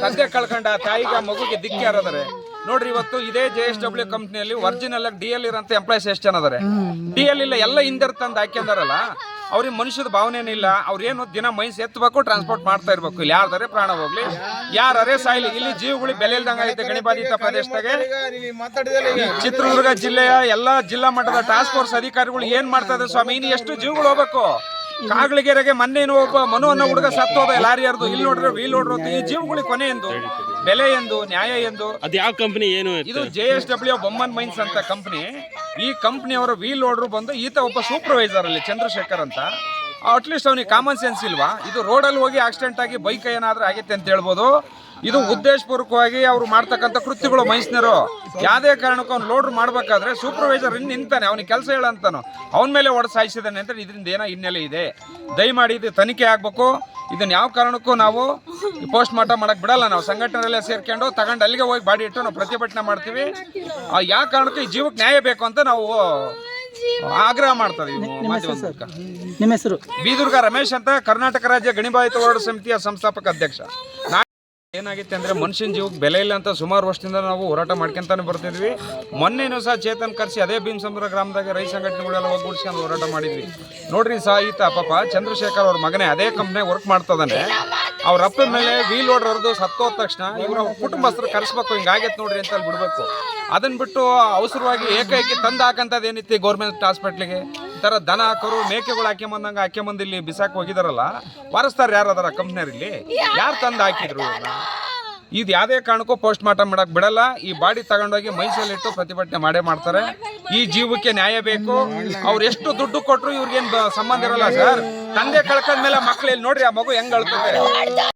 ತಂದೆ ಕಳ್ಕೊಂಡ ತಾಯಿಗೆ ಮಗುಗೆ ದಿಕ್ಕಿ ಯಾರದಾರೆ ನೋಡ್ರಿ ಇವತ್ತು ಇದೇ ಜೆ ಎಸ್ ಡಬ್ಲ್ಯೂ ಕಂಪ್ನಿಯಲ್ಲಿ ಒರಿಜಿನಲ್ ಡಿ ಎಲ್ ಇರಂತ ಎಂಪ್ಲಾಯ್ಸ್ ಎಷ್ಟು ಜನ ಅದಾರೆ? ಡಿ ಎಲ್ ಇಲ್ಲ, ಎಲ್ಲ ಹಿಂದರ್ ತಂದು ಹಾಕ್ಯಂದಾರಲ್ಲ ಅವ್ರಿಗೆ ಮನುಷ್ಯದ ಭಾವನೆನೇ ಇಲ್ಲ. ಅವ್ರೇನು ದಿನ ಮೈಸ್ ಎತ್ತಬೇಕು ಟ್ರಾನ್ಸ್ಪೋರ್ಟ್ ಮಾಡ್ತಾ ಇರ್ಬೇಕು. ಇಲ್ಲಿ ಯಾರ್ದಾರೆ ಪ್ರಾಣ ಹೋಗ್ಲಿ? ಯಾರೇ ಸಾಯ್ಲಿ? ಇಲ್ಲಿ ಜೀವಗಳು ಬೆಲೆ ಇಲ್ದಂಗ ಐತೆ ಗಣಿಬಾಧಿತ ಪ್ರದೇಶದಾಗೆ. ಪ್ರದೇಶದಾಗ ಚಿತ್ರದುರ್ಗ ಜಿಲ್ಲೆಯ ಎಲ್ಲಾ ಜಿಲ್ಲಾ ಮಟ್ಟದ ಟಾಸ್ಕ್ ಅಧಿಕಾರಿಗಳು ಏನ್ ಮಾಡ್ತಾ ಇದ್ದಾರೆ ಸ್ವಾಮಿ? ಇನ್ನು ಎಷ್ಟು ಜೀವಗಳು ಹೋಗ್ಬೇಕು? ಕಾಗ್ಲಿಗೆರೆಗೆ ಮೊನ್ನೇನು ಒಬ್ಬ ಮನು ಅನ್ನೋ ಹುಡುಗ ಸತ್ತೋದ ಲಾರಿ ಹರಿದು ಇಲ್ಲಿ ನೋಡ್ರೆ ವೀಲ್ ನೋಡ್ರು ಈ ಜೀವಗಳಿಗೆ ಕೊನೆ ಎಂದು ಬೆಲೆ ಎಂದು ನ್ಯಾಯ ಎಂದು. ಅದು ಯಾವ ಕಂಪನಿ ಏನು ಇದು J S W Bomman mines ಅಂತ ಕಂಪನಿ ಈ ಕಂಪ್ನಿಯವರ ವೀಲ್ ಓಡ್ರು ಬಂದು ಈತ ಒಬ್ಬ ಸೂಪರ್ವೈಸರ್ ಅಲ್ಲಿ ಚಂದ್ರಶೇಖರ್ ಅಂತ. ಅಟ್ಲೀಸ್ಟ್ ಅವನಿಗೆ ಕಾಮನ್ ಸೆನ್ಸ್ ಇಲ್ವಾ? ಇದು ರೋಡಲ್ಲಿ ಹೋಗಿ ಆಕ್ಸಿಡೆಂಟ್ ಆಗಿ ಬೈಕ್ ಏನಾದ್ರೂ ಆಗೈತೆ ಅಂತ ಹೇಳ್ಬೋದು. ಇದು ಉದ್ದೇಶಪೂರ್ವಕವಾಗಿ ಅವ್ರು ಮಾಡ್ತಕ್ಕಂಥ ಕೃತ್ಯಗಳು ಮೈಸೂರು. ಯಾವುದೇ ಕಾರಣಕ್ಕೂ ಅವ್ನು ಲೋಡ್ರ್ ಮಾಡಬೇಕಾದ್ರೆ ಸೂಪರ್ವೈಸರ್ ಇನ್ನು ನಿಂತಾನೆ ಅವನಿಗೆ ಕೆಲಸ ಹೇಳಂತಾನು ಅವನ ಮೇಲೆ ಹೊಡೆ ಸಾಯಿಸಿದಾನೆ ಅಂತ ಇದರಿಂದ ಏನೋ ಹಿನ್ನೆಲೆ ಇದೆ. ದಯಮಾಡಿ ಇದು ತನಿಖೆ ಆಗಬೇಕು. ಇದನ್ನು ಯಾವ ಕಾರಣಕ್ಕೂ ನಾವು ಪೋಸ್ಟ್ ಮಾರ್ಟಮ್ ಮಾಡಕ್ ಬಿಡಲ್ಲ. ನಾವು ಸಂಘಟನೆಯಲ್ಲೇ ಸೇರ್ಕೊಂಡು ತಗೊಂಡು ಅಲ್ಲಿಗೆ ಹೋಗಿ ಬಾಡಿ ಇಟ್ಟು ನಾವು ಪ್ರತಿಭಟನೆ ಮಾಡ್ತೀವಿ. ಆ ಯಾವ ಕಾರಣಕ್ಕೂ ಈ ಜೀವಕ್ಕೆ ನ್ಯಾಯ ಬೇಕು ಅಂತ ನಾವು ಆಗ್ರಹ ಮಾಡ್ತಾ ಇದೀವಿ ಬೀದುರ್ಗ ರಮೇಶ್ ಅಂತ ಕರ್ನಾಟಕ ರಾಜ್ಯ ಗಣಿಬಾಯಿತ ಹೋರಾಟ ಸಮಿತಿಯ ಸಂಸ್ಥಾಪಕ ಅಧ್ಯಕ್ಷ. ಏನಾಗಿತ್ತು ಅಂದ್ರೆ ಮನುಷ್ಯನ ಜೀವಕ್ಕೆ ಬೆಲೆ ಇಲ್ಲ ಅಂತ ಸುಮಾರು ವರ್ಷದಿಂದ ನಾವು ಹೋರಾಟ ಮಾಡ್ಕೊಂತಾನೆ ಬರ್ತಿದ್ವಿ. ಮೊನ್ನೆನೂ ಸಹ ಚೇತನ್ ಕರೆಸಿ ಅದೇ ಭೀಮಸಮುದ್ರ ಗ್ರಾಮದಾಗ ರೈತ ಸಂಘಟನೆಗಳೆಲ್ಲ ಒಗ್ಗೂಡಿಸ್ಕೊಂಡು ಹೋರಾಟ ಮಾಡಿದ್ವಿ. ನೋಡ್ರಿ ಸಹ ಈತ ಪಾಪ ಚಂದ್ರಶೇಖರ್ ಅವ್ರ ಮಗನೇ ಅದೇ ಕಂಪ್ನಿಯಾಗ ವರ್ಕ್ ಮಾಡ್ತದಾನೆ. ಅವ್ರ ಅಪ್ಪನ ಮೇಲೆ ವೀಲ್ ಹೊಡೆದು ಸತ್ತೋದ ತಕ್ಷಣ ಇವ್ರ ಕುಟುಂಬಸ್ಥರು ಕರೆಸ್ಬೇಕು ಹಿಂಗಾಗೈತೆ ನೋಡ್ರಿ ಅಂತ ಬಿಡ್ಬೇಕು ಅದನ್ನ ಬಿಟ್ಟು ಅವಸರವಾಗಿ ಏಕೈಕಿ ತಂದು ಹಾಕಂತದ್ದು ಏನಿತ್ತು ಗೌರ್ಮೆಂಟ್ ಹಾಸ್ಪಿಟ್ಲಿಗೆ ಥರ ದನ ಹಾಕೋರು, ಮೇಕೆಗಳು ಹಾಕ್ಯಂಬಂದಂಗೆ ಹಾಕ್ಯಂಬಂದು ಇಲ್ಲಿ ಬಿಸಾಕ್ ಹೋಗಿದಾರಲ್ಲ ವಾರಸ್ತಾರ ಯಾರು ಅದರ ಕಂಪ್ನಿಯವ್ರು ಇಲ್ಲಿ ಯಾರು ತಂದು ಹಾಕಿದ್ರು? ಇದು ಯಾವುದೇ ಕಾರಣಕ್ಕೂ ಪೋಸ್ಟ್ ಮಾರ್ಟಮ್ ಮಾಡಕ್ ಬಿಡಲ್ಲ. ಈ ಬಾಡಿ ತಗೊಂಡೋಗಿ ಮೈಸೂರಲ್ಲಿಟ್ಟು ಪ್ರತಿಭಟನೆ ಮಾಡೇ ಮಾಡ್ತಾರೆ. ಈ ಜೀವಕ್ಕೆ ನ್ಯಾಯ ಬೇಕು. ಅವ್ರು ಎಷ್ಟು ದುಡ್ಡು ಕೊಟ್ಟರು ಇವ್ರಿಗೇನು ಸಂಬಂಧ ಇರಲ್ಲ ಸರ್? ತಂದೆ ಕಳ್ಕೊಂಡ್ಮೇಲೆ ಮಕ್ಳು ಇಲ್ಲಿ ನೋಡ್ರಿ ಆ ಮಗು ಹೆಂಗ್ ಅಳ್ತದೆ?